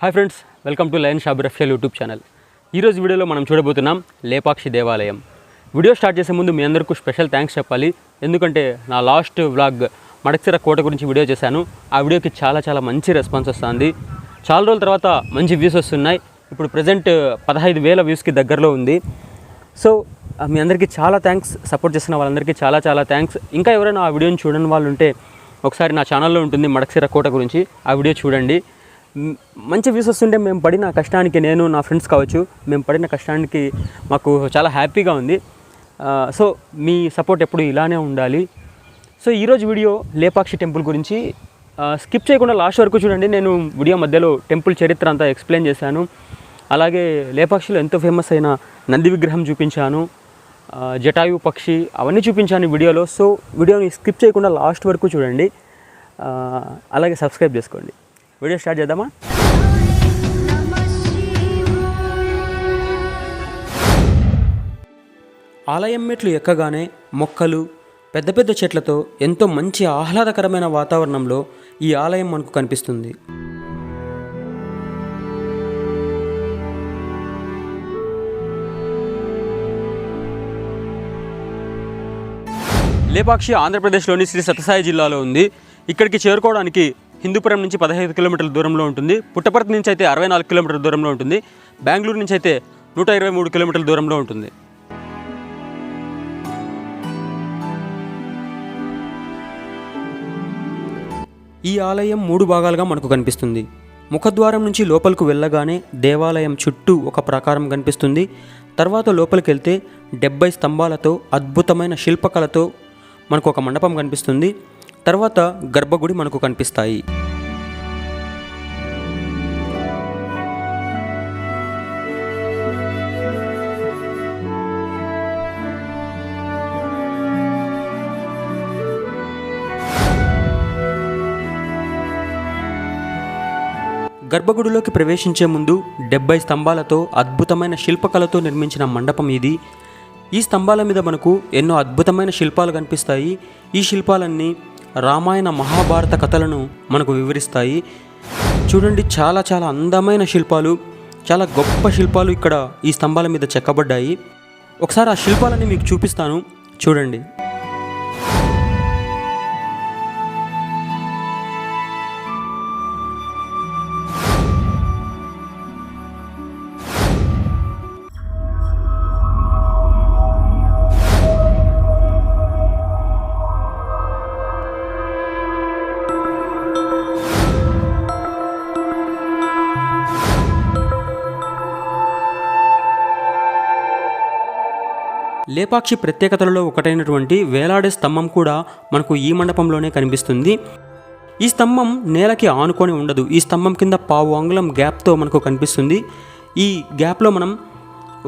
Hi friends welcome to lion Shab Rafiyal YouTube channel. ఈరోజు వీడియోలో మనం చూడబోతున్నాం లేపాక్షి దేవాలయం. వీడియో స్టార్ట్ చేసే ముందు మీ అందరికీ స్పెషల్ థ్యాంక్స్ చెప్పాలి. ఎందుకంటే నా లాస్ట్ వ్లాగ్ మడక్సిర కోట గురించి వీడియో చేశాను. ఆ వీడియోకి చాలా చాలా మంచి రెస్పాన్స్ వస్తుంది. చాలా రోజుల తర్వాత మంచి వ్యూస్ వస్తున్నాయి. ఇప్పుడు ప్రజెంట్ పదహైదు వేల వ్యూస్కి దగ్గరలో ఉంది. సో మీ అందరికీ చాలా థ్యాంక్స్ సపోర్ట్ చేసిన వాళ్ళందరికీ చాలా చాలా థ్యాంక్స్ ఇంకా ఎవరైనా ఆ వీడియోని చూడని వాళ్ళు ఉంటే ఒకసారి నా ఛానల్లో ఉంటుంది మడక్సిర కోట గురించి. ఆ వీడియో చూడండి. మంచి వ్యూస్ వస్తుంటే మేము పడిన కష్టానికి నేను నా ఫ్రెండ్స్ కావచ్చు మేము పడిన కష్టానికి మాకు చాలా హ్యాపీగా ఉంది. సో మీ సపోర్ట్ ఎప్పుడు ఇలానే ఉండాలి. సో ఈరోజు వీడియో లేపాక్షి టెంపుల్ గురించి స్కిప్ చేయకుండా లాస్ట్ వరకు చూడండి. నేను వీడియో మధ్యలో టెంపుల్ చరిత్ర అంతా ఎక్స్ప్లెయిన్ చేశాను. అలాగే లేపాక్షిలో ఎంతో ఫేమస్ అయిన నంది విగ్రహం చూపించాను. జటాయు పక్షి అవన్నీ చూపించాను వీడియోలో. సో వీడియోని స్కిప్ చేయకుండా లాస్ట్ వరకు చూడండి. అలాగే సబ్స్క్రైబ్ చేసుకోండి. వీడియో స్టార్ట్ చేద్దామా? ఆలయం మెట్లు ఎక్కగానే మొక్కలు పెద్ద పెద్ద చెట్లతో ఎంతో మంచి ఆహ్లాదకరమైన వాతావరణంలో ఈ ఆలయం మనకు కనిపిస్తుంది. లేపాక్షి ఆంధ్రప్రదేశ్లోని శ్రీ సత్యసాయి జిల్లాలో ఉంది. ఇక్కడికి చేరుకోవడానికి హిందూపురం నుంచి పదహైదు కిలోమీటర్ల దూరంలో ఉంటుంది. పుట్టపర్తి నుంచి అయితే అరవై నాలుగు కిలోమీటర్ల దూరంలో ఉంటుంది. బెంగళూరు నుంచి అయితే నూట ఇరవై మూడు కిలోమీటర్ల దూరంలో ఉంటుంది. ఈ ఆలయం మూడు భాగాలుగా మనకు కనిపిస్తుంది. ముఖద్వారం నుంచి లోపలికి వెళ్ళగానే దేవాలయం చుట్టూ ఒక ప్రాకారం కనిపిస్తుంది. తర్వాత లోపలికి వెళ్తే డెబ్బై స్తంభాలతో అద్భుతమైన శిల్పకళతో మనకు ఒక మండపం కనిపిస్తుంది. తర్వాత గర్భగుడి మనకు కనిపిస్తాయి. గర్భగుడిలోకి ప్రవేశించే ముందు డెబ్బై స్తంభాలతో అద్భుతమైన శిల్పకళతో నిర్మించిన మండపం ఇది. ఈ స్తంభాల మీద మనకు ఎన్నో అద్భుతమైన శిల్పాలు కనిపిస్తాయి. ఈ శిల్పాలన్నీ రామాయణ మహాభారత కథలను మనకు వివరిస్తాయి. చూడండి చాలా చాలా అందమైన శిల్పాలు చాలా గొప్ప శిల్పాలు ఇక్కడ ఈ స్తంభాల మీద చెక్కబడ్డాయి. ఒకసారి ఆ శిల్పాలని మీకు చూపిస్తాను. చూడండి. లేపాక్షి ప్రత్యేకతలలో ఒకటైనటువంటి వేలాడే స్తంభం కూడా మనకు ఈ మండపంలోనే కనిపిస్తుంది. ఈ స్తంభం నేలకి ఆనుకొని ఉండదు. ఈ స్తంభం కింద పావు అంగుళం గ్యాప్తో మనకు కనిపిస్తుంది. ఈ గ్యాప్లో మనం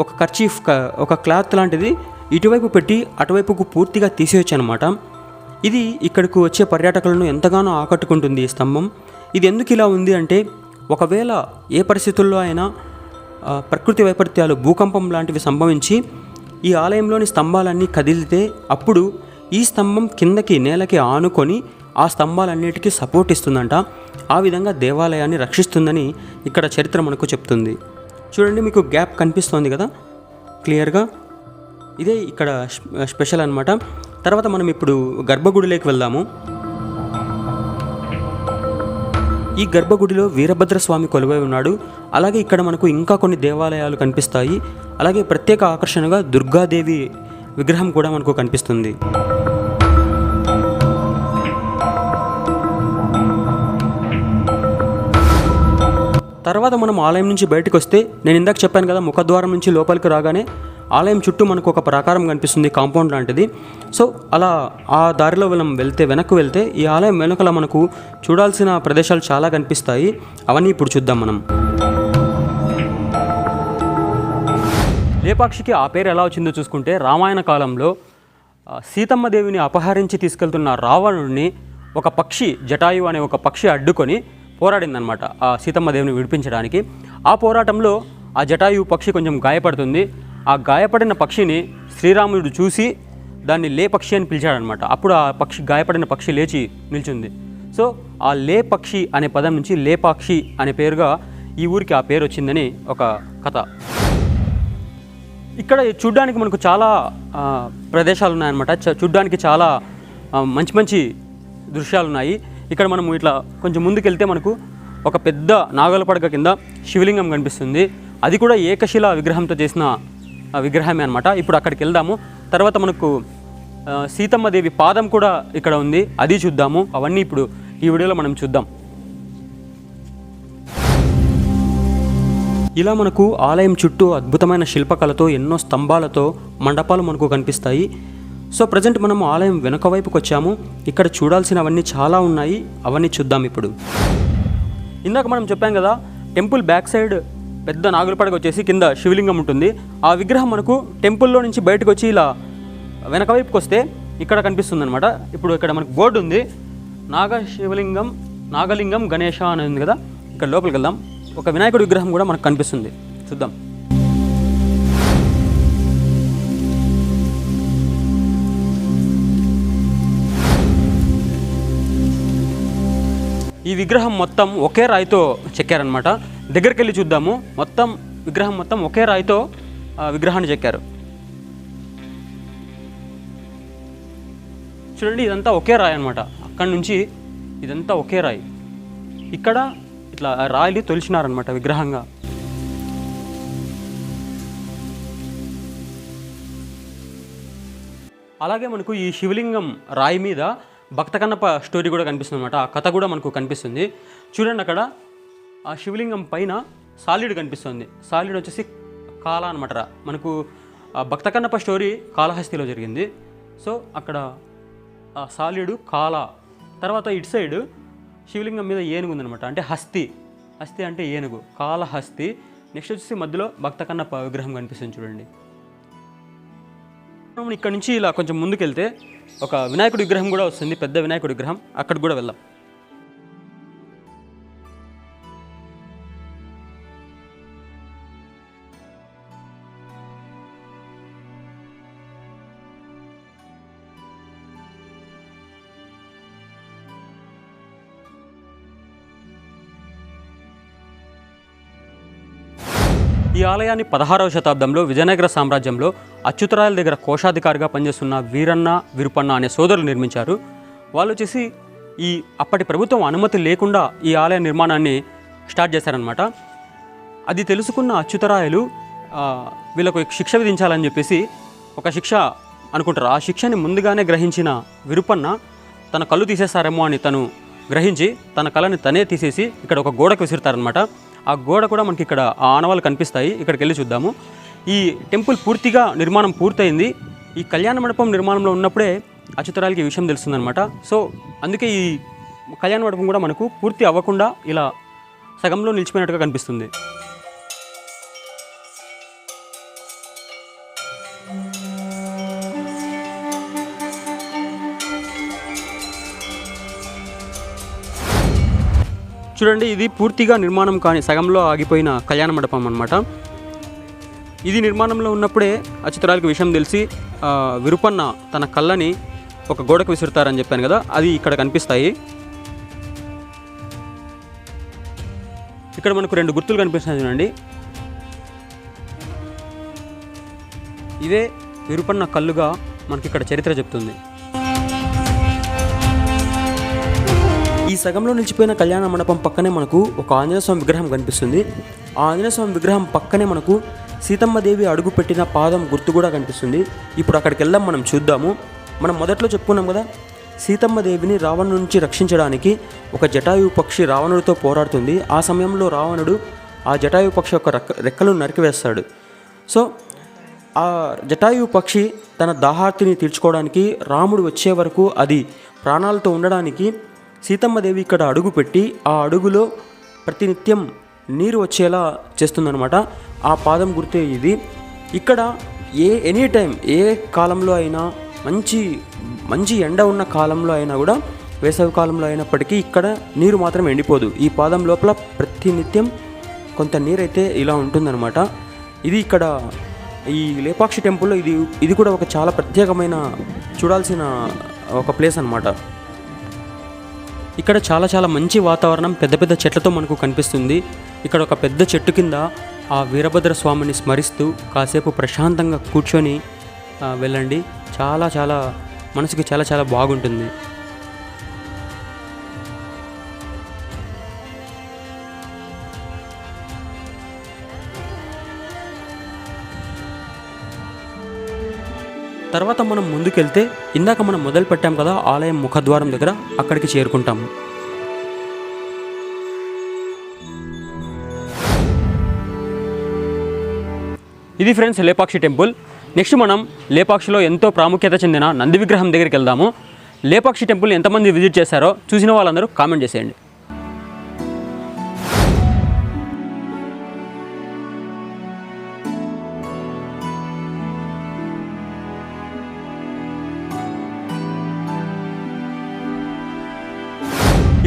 ఒక కర్చీఫ్ ఒక క్లాత్ లాంటిది ఇటువైపు పెట్టి అటువైపుకు పూర్తిగా తీసేయచ్చు అనమాట ఇది ఇక్కడికి వచ్చే పర్యాటకులను ఎంతగానో ఆకట్టుకుంటుంది ఈ స్తంభం. ఇది ఎందుకు ఇలా ఉంది అంటే ఒకవేళ ఏ పరిస్థితుల్లో అయినా ప్రకృతి వైపరీత్యాలు భూకంపం లాంటివి సంభవించి ఈ ఆలయంలోని స్తంభాలన్నీ కదిలితే అప్పుడు ఈ స్తంభం కిందకి నేలకి ఆనుకొని ఆ స్తంభాలన్నిటికీ సపోర్ట్ ఇస్తుందంట. ఆ విధంగా దేవాలయాన్ని రక్షిస్తుందని ఇక్కడ చరిత్ర మనకు చెప్తుంది. చూడండి మీకు గ్యాప్ కనిపిస్తోంది కదా? క్లియర్గా ఇదే ఇక్కడ స్పెషల్ అనమాట తర్వాత మనం ఇప్పుడు గర్భగుడిలోకి వెళ్దాము. ఈ గర్భగుడిలో వీరభద్రస్వామి కొలువై ఉన్నాడు. అలాగే ఇక్కడ మనకు ఇంకా కొన్ని దేవాలయాలు కనిపిస్తాయి. అలాగే ప్రత్యేక ఆకర్షణగా దుర్గాదేవి విగ్రహం కూడా మనకు కనిపిస్తుంది. తర్వాత మనం ఆలయం నుంచి బయటకు వస్తే నేను ఇందాక చెప్పాను కదా ముఖద్వారం నుంచి లోపలికి రాగానే ఆలయం చుట్టూ మనకు ఒక ప్రాకారం కనిపిస్తుంది కాంపౌండ్ లాంటిది. సో అలా ఆ దారిలో మనం వెళ్తే వెనక్కి వెళ్తే ఈ ఆలయం వెనుకల మనకు చూడాల్సిన ప్రదేశాలు చాలా కనిపిస్తాయి. అవన్నీ ఇప్పుడు చూద్దాం మనం. లేపాక్షికి ఆ పేరు ఎలా వచ్చిందో చూసుకుంటే రామాయణ కాలంలో సీతమ్మ దేవిని అపహరించి తీసుకెళ్తున్న రావణుడిని ఒక పక్షి జటాయు అనే ఒక పక్షి అడ్డుకొని పోరాడిందనమాట ఆ సీతమ్మ దేవిని విడిపించడానికి. ఆ పోరాటంలో ఆ జటాయు పక్షి కొంచెం గాయపడుతుంది. ఆ గాయపడిన పక్షిని శ్రీరాముడు చూసి దాన్ని లే పక్షి అని పిలిచాడనమాట అప్పుడు ఆ పక్షి గాయపడిన పక్షి లేచి నిల్చుంది. సో ఆ లే పక్షి అనే పదం నుంచి లేపాక్షి అనే పేరుగా ఈ ఊరికి ఆ పేరు వచ్చిందని ఒక కథ. ఇక్కడ చూడ్డానికి మనకు చాలా ప్రదేశాలు ఉన్నాయన్నమాట చ- చూడ్డానికి చాలా మంచి మంచి దృశ్యాలు ఉన్నాయి ఇక్కడ మనం ఇట్లా కొంచెం ముందుకెళ్తే మనకు ఒక పెద్ద నాగలపడక కింద శివలింగం కనిపిస్తుంది. అది కూడా ఏకశిల విగ్రహంతో చేసిన విగ్రహమే అనమాట ఇప్పుడు అక్కడికి వెళ్దాము తర్వాత మనకు సీతమ్మదేవి సీతమ్మ దేవి పాదం కూడా ఇక్కడ ఉంది. అది చూద్దాము. అవన్నీ ఇప్పుడు ఈ వీడియోలో మనం చూద్దాం. ఇలా మనకు ఆలయం చుట్టూ అద్భుతమైన శిల్పకళతో ఎన్నో స్తంభాలతో మండపాలు మనకు కనిపిస్తాయి. సో ప్రజెంట్ మనం ఆలయం వెనుక వైపుకి వచ్చాము. ఇక్కడ చూడాల్సినవన్నీ చాలా ఉన్నాయి. అవన్నీ చూద్దాం ఇప్పుడు. ఇందాక మనం చెప్పాం కదా టెంపుల్ బ్యాక్ సైడ్ పెద్ద నాగులపడగ వచ్చేసి కింద శివలింగం ఉంటుంది. ఆ విగ్రహం మనకు టెంపుల్లో నుంచి బయటకు వచ్చి ఇలా వెనక వైపుకి వస్తే ఇక్కడ కనిపిస్తుంది అనమాట ఇప్పుడు ఇక్కడ మనకు బోర్డు ఉంది. నాగ శివలింగం నాగలింగం గణేష అని ఉంది కదా. ఇక్కడ లోపలికి వెళ్దాం. ఒక వినాయకుడి విగ్రహం కూడా మనకు కనిపిస్తుంది. చూద్దాం. ఈ విగ్రహం మొత్తం ఒకే రాయితో చెక్కారనమాట దగ్గరికి వెళ్ళి చూద్దాము. మొత్తం విగ్రహం మొత్తం ఒకే రాయితో విగ్రహాన్ని చెక్కారు. చూడండి ఇదంతా ఒకే రాయి అనమాట అక్కడి నుంచి ఇదంతా ఒకే రాయి. ఇక్కడ ఇట్లా రాయిలు తొలిచినారనమాట విగ్రహంగా. అలాగే మనకు ఈ శివలింగం రాయి మీద భక్త కన్నప్ప స్టోరీ కూడా కనిపిస్తుంది అనమాట ఆ కథ కూడా మనకు కనిపిస్తుంది. చూడండి అక్కడ ఆ శివలింగం పైన సాలిడ్ కనిపిస్తుంది. సాలిడ్ వచ్చేసి కాల అనమాట రా. మనకు భక్త కన్నప్ప స్టోరీ కాళహస్తిలో జరిగింది. సో అక్కడ ఆ సాలిడు కాల తర్వాత ఇటు సైడ్ శివలింగం మీద ఏనుగు ఉందనమాట అంటే హస్తి. హస్తి అంటే ఏనుగు. కాళహస్తి. నెక్స్ట్ వచ్చేసి మధ్యలో భక్త కన్నప్ప విగ్రహం కనిపిస్తుంది చూడండి. మనం ఇక్కడ నుంచి ఇలా కొంచెం ముందుకెళ్తే ఒక వినాయకుడి విగ్రహం కూడా వస్తుంది. పెద్ద వినాయకుడి విగ్రహం. అక్కడికి కూడా వెళ్దాం. ఆలయాన్ని పదహారవ శతాబ్దంలో విజయనగర సామ్రాజ్యంలో అచ్యుతరాయల దగ్గర కోశాధికారిగా పనిచేస్తున్న వీరన్న విరుపన్న అనే సోదరులు నిర్మించారు. వాళ్ళు వచ్చేసి ఈ అప్పటి ప్రభుత్వం అనుమతి లేకుండా ఈ ఆలయ నిర్మాణాన్ని స్టార్ట్ చేశారనమాట అది తెలుసుకున్న అచ్యుతరాయలు వీళ్ళకు శిక్ష విధించాలని చెప్పేసి ఒక శిక్ష అనుకుంటారు. ఆ శిక్షని ముందుగానే గ్రహించిన విరుపన్న తన కళ్ళు తీసేస్తారేమో అని తను గ్రహించి తన కళని తనే తీసేసి ఇక్కడ ఒక గోడకు విసురుతారనమాట ఆ గోడ కూడా మనకి ఇక్కడ ఆ ఆనవాళ్ళు కనిపిస్తాయి. ఇక్కడికి వెళ్ళి చూద్దాము. ఈ టెంపుల్ పూర్తిగా నిర్మాణం పూర్తయింది. ఈ కళ్యాణ మండపం నిర్మాణంలో ఉన్నప్పుడే అచ్యుతరాలకి ఈ విషయం తెలుస్తుందన్నమాట. సో అందుకే ఈ కళ్యాణ మండపం కూడా మనకు పూర్తి అవ్వకుండా ఇలా సగంలో నిలిచిపోయినట్టుగా కనిపిస్తుంది. చూడండి ఇది పూర్తిగా నిర్మాణం కాని సగంలో ఆగిపోయిన కళ్యాణ మండపం అనమాట ఇది నిర్మాణంలో ఉన్నప్పుడే అచిత్రాలకు విషయం తెలిసి విరుపన్న తన కళ్ళని ఒక గోడకు విసురుతారని చెప్పాను కదా అది ఇక్కడ కనిపిస్తాయి. ఇక్కడ మనకు రెండు గుర్తులు కనిపిస్తున్నాయి చూడండి. ఇవే విరుపన్న కళ్ళుగా మనకి ఇక్కడ చరిత్ర చెప్తుంది. ఈ సగంలో నిలిచిపోయిన కళ్యాణ మండపం పక్కనే మనకు ఒక ఆంజనేయ స్వామి విగ్రహం కనిపిస్తుంది. ఆ ఆంజనేయ స్వామి విగ్రహం పక్కనే మనకు సీతమ్మదేవి అడుగు పెట్టిన పాదం గుర్తు కూడా కనిపిస్తుంది. ఇప్పుడు అక్కడికి వెళ్దాం మనం చూద్దాము. మనం మొదట్లో చెప్పుకున్నాం కదా సీతమ్మదేవిని రావణు నుంచి రక్షించడానికి ఒక జటాయు పక్షి రావణుడితో పోరాడుతుంది. ఆ సమయంలో రావణుడు ఆ జటాయు పక్షి యొక్క రెక్క రెక్కలు నరికివేస్తాడు సో ఆ జటాయు పక్షి తన దాహార్తిని తీర్చుకోవడానికి రాముడు వచ్చే వరకు అది ప్రాణాలతో ఉండడానికి సీతమ్మదేవి ఇక్కడ అడుగు పెట్టి ఆ అడుగులో ప్రతినిత్యం నీరు వచ్చేలా చేస్తుందనమాట ఆ పాదం గుర్తే ఇది. ఇక్కడ ఏ ఎనీ టైం ఏ కాలంలో అయినా మంచి మంచి ఎండ ఉన్న కాలంలో అయినా కూడా వేసవి కాలంలో అయినప్పటికీ ఇక్కడ నీరు మాత్రం ఎండిపోదు. ఈ పాదం లోపల ప్రతినిత్యం కొంత నీరైతే ఇలా ఉంటుందన్నమాట. ఇది ఇక్కడ ఈ లేపాక్షి టెంపుల్లో ఇది ఇది కూడా ఒక చాలా ప్రత్యేకమైన చూడాల్సిన ఒక ప్లేస్ అనమాట ఇక్కడ చాలా చాలా మంచి వాతావరణం పెద్ద పెద్ద చెట్లతో మనకు కనిపిస్తుంది. ఇక్కడ ఒక పెద్ద చెట్టు కింద ఆ వీరభద్ర స్వామిని స్మరిస్తూ కాసేపు ప్రశాంతంగా కూర్చొని వెళ్ళండి. చాలా చాలా మనసుకి చాలా చాలా బాగుంటుంది. తర్వాత మనం ముందుకెళ్తే ఇందాక మనం మొదలు పెట్టాం కదా ఆలయం ముఖద్వారం దగ్గర అక్కడికి చేరుకుంటాము. ఇది ఫ్రెండ్స్ లేపాక్షి టెంపుల్. నెక్స్ట్ మనం లేపాక్షిలో ఎంతో ప్రాముఖ్యత చెందిన నంది విగ్రహం దగ్గరికి వెళ్దాము. లేపాక్షి టెంపుల్ ఎంతమంది విజిట్ చేశారో చూసిన వాళ్ళందరూ కామెంట్ చేసేయండి.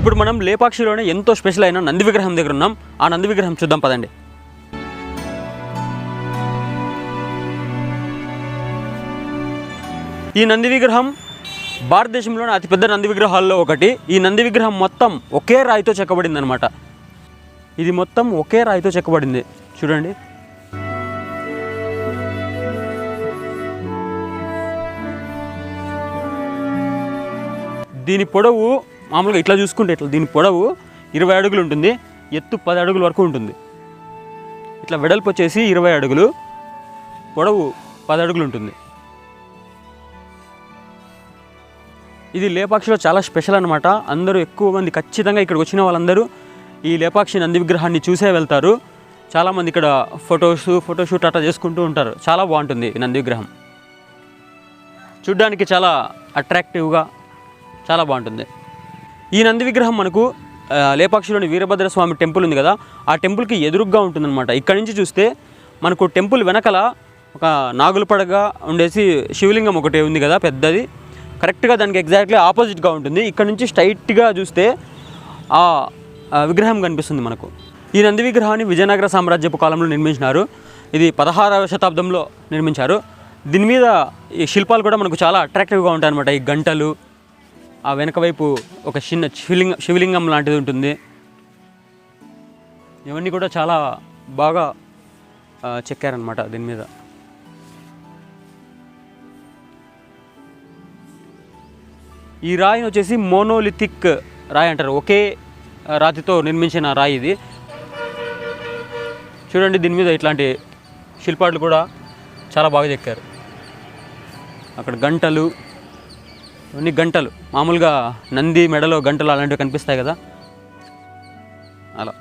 ఇప్పుడు మనం లేపాక్షిలోనే ఎంతో స్పెషల్ అయిన నంది విగ్రహం దగ్గర ఉన్నాం. ఆ నంది విగ్రహం చూద్దాం పదండి. ఈ నంది విగ్రహం భారతదేశంలోని అతిపెద్ద నంది విగ్రహాల్లో ఒకటి. ఈ నంది విగ్రహం మొత్తం ఒకే రాయితో చెక్కబడింది అనమాట ఇది మొత్తం ఒకే రాయితో చెక్కబడింది. చూడండి. దీని పొడవు మామూలుగా ఇట్లా చూసుకుంటే ఇట్లా దీని పొడవు ఇరవై అడుగులు ఉంటుంది ఎత్తు పది అడుగుల వరకు ఉంటుంది. ఇట్లా వెడల్పు వచ్చేసి ఇరవై అడుగులు పొడవు పది అడుగులు ఉంటుంది. ఇది లేపాక్షిలో చాలా స్పెషల్ అనమాట అందరూ ఎక్కువ మంది ఖచ్చితంగా ఇక్కడికి వచ్చిన వాళ్ళందరూ ఈ లేపాక్షి నంది విగ్రహాన్ని చూసే వెళ్తారు. చాలామంది ఇక్కడ ఫొటోస్ ఫోటోషూట్ అట్లా చేసుకుంటూ ఉంటారు. చాలా బాగుంటుంది ఈ నంది విగ్రహం. చూడ్డానికి చాలా అట్రాక్టివ్గా చాలా బాగుంటుంది. ఈ నంది విగ్రహం మనకు లేపాక్షిలోని వీరభద్ర స్వామి టెంపుల్ ఉంది కదా ఆ టెంపుల్కి ఎదురుగ్గా ఉంటుందన్నమాట. ఇక్కడ నుంచి చూస్తే మనకు టెంపుల్ వెనకల ఒక నాగుల పడగ ఉండేసి శివలింగం ఒకటి ఉంది కదా పెద్దది. కరెక్ట్గా దానికి ఎగ్జాక్ట్లీ ఆపోజిట్గా ఉంటుంది. ఇక్కడ నుంచి స్ట్రైట్గా చూస్తే ఆ ఆ విగ్రహం కనిపిస్తుంది మనకు. ఈ నంది విగ్రహాన్ని విజయనగర సామ్రాజ్యపు కాలంలో నిర్మించినారు. ఇది పదహారవ శతాబ్దంలో నిర్మించారు. దీని మీద ఈ శిల్పాలు కూడా మనకు చాలా అట్రాక్టివ్గా ఉంటాయి అనమాట ఈ గంటలు ఆ వెనక వైపు ఒక చిన్న శివలింగ శివలింగం లాంటిది ఉంటుంది. ఇవన్నీ కూడా చాలా బాగా చెక్కారనమాట దీని మీద. ఈ రాయిని వచ్చేసి మోనోలిథిక్ రాయి అంటారు. ఒకే రాతితో నిర్మించిన రాయి ఇది. చూడండి దీని మీద ఇట్లాంటి శిల్పాలు కూడా చాలా బాగా చెక్కారు. అక్కడ గంటలు ఇవన్నీ గంటలు. మామూలుగా నంది మెడలో గంటలు అలాంటివి కనిపిస్తాయి కదా. అలా.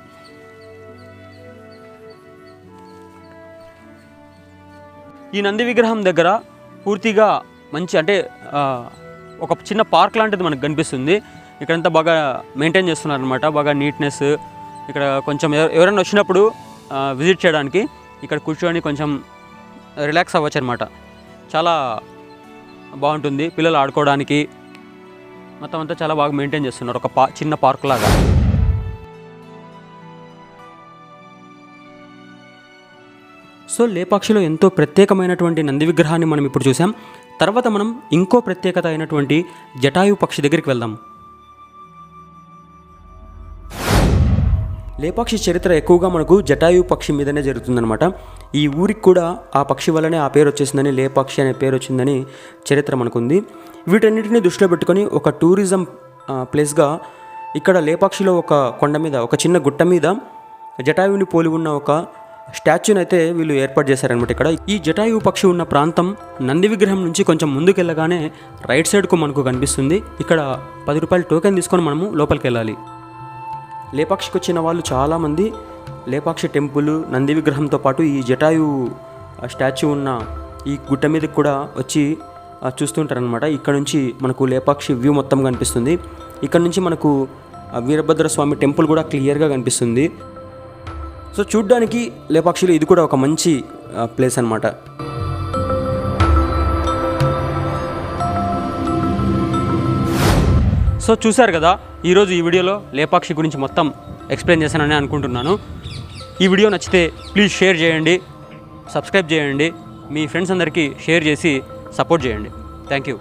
ఈ నంది విగ్రహం దగ్గర పూర్తిగా మంచి అంటే ఒక చిన్న పార్క్ లాంటిది మనకు కనిపిస్తుంది. ఇక్కడంతా బాగా మెయింటైన్ చేస్తున్నారనమాట బాగా నీట్నెస్. ఇక్కడ కొంచెం ఎవరైనా వచ్చినప్పుడు విజిట్ చేయడానికి ఇక్కడ కూర్చొని కొంచెం రిలాక్స్ అవ్వచ్చు అనమాట చాలా బాగుంటుంది. పిల్లలు ఆడుకోవడానికి మొత్తం అంతా చాలా బాగా మెయింటైన్ చేస్తున్నారు. ఒక పా చిన్న పార్క్ లాగా. సో లేపాక్షిలో ఎంతో ప్రత్యేకమైనటువంటి నంది విగ్రహాన్ని మనం ఇప్పుడు చూసాం తర్వాత మనం ఇంకో ప్రత్యేకత అయినటువంటి జటాయు పక్షి దగ్గరికి వెళ్దాం. లేపాక్షి చరిత్ర ఎక్కువగా మనకు జటాయు పక్షి మీదనే జరుగుతుందనమాట ఈ ఊరికి కూడా ఆ పక్షి వల్లనే ఆ పేరు వచ్చేసిందని లేపాక్షి అనే పేరు వచ్చిందని చరిత్ర మనకుంది. వీటన్నిటిని దృష్టిలో పెట్టుకొని ఒక టూరిజం ప్లేస్గా ఇక్కడ లేపాక్షిలో ఒక కొండ మీద ఒక చిన్న గుట్ట మీద జటాయువుని పోలి ఉన్న ఒక స్టాచ్యూని అయితే వీళ్ళు ఏర్పాటు చేశారనమాట ఇక్కడ. ఈ జటాయువు పక్షి ఉన్న ప్రాంతం నంది విగ్రహం నుంచి కొంచెం ముందుకెళ్ళగానే రైట్ సైడ్కు మనకు కనిపిస్తుంది. ఇక్కడ పది రూపాయలు టోకెన్ తీసుకొని మనము లోపలికి వెళ్ళాలి లేపాక్షికి వచ్చిన వాళ్ళు చాలామంది లేపాక్షి టెంపుల్ నంది విగ్రహంతో పాటు ఈ జటాయు స్టాచ్యూ ఉన్న ఈ గుట్ట మీదకి కూడా వచ్చి చూస్తుంటారనమాట ఇక్కడ నుంచి మనకు లేపాక్షి వ్యూ మొత్తం కనిపిస్తుంది. ఇక్కడ నుంచి మనకు వీరభద్రస్వామి వీరభద్ర స్వామి టెంపుల్ కూడా క్లియర్గా కనిపిస్తుంది. సో చూడ్డానికి లేపాక్షిలో ఇది కూడా ఒక మంచి ప్లేస్ అనమాట సో చూశారు కదా ఈరోజు ఈ వీడియోలో లేపాక్షి గురించి మొత్తం ఎక్స్ప్లెయిన్ చేశానని అనుకుంటున్నాను. ఈ వీడియో నచ్చితే ప్లీజ్ షేర్ చేయండి సబ్స్క్రైబ్ చేయండి మీ ఫ్రెండ్స్ అందరికీ షేర్ చేసి సపోర్ట్ చేయండి. Thank you.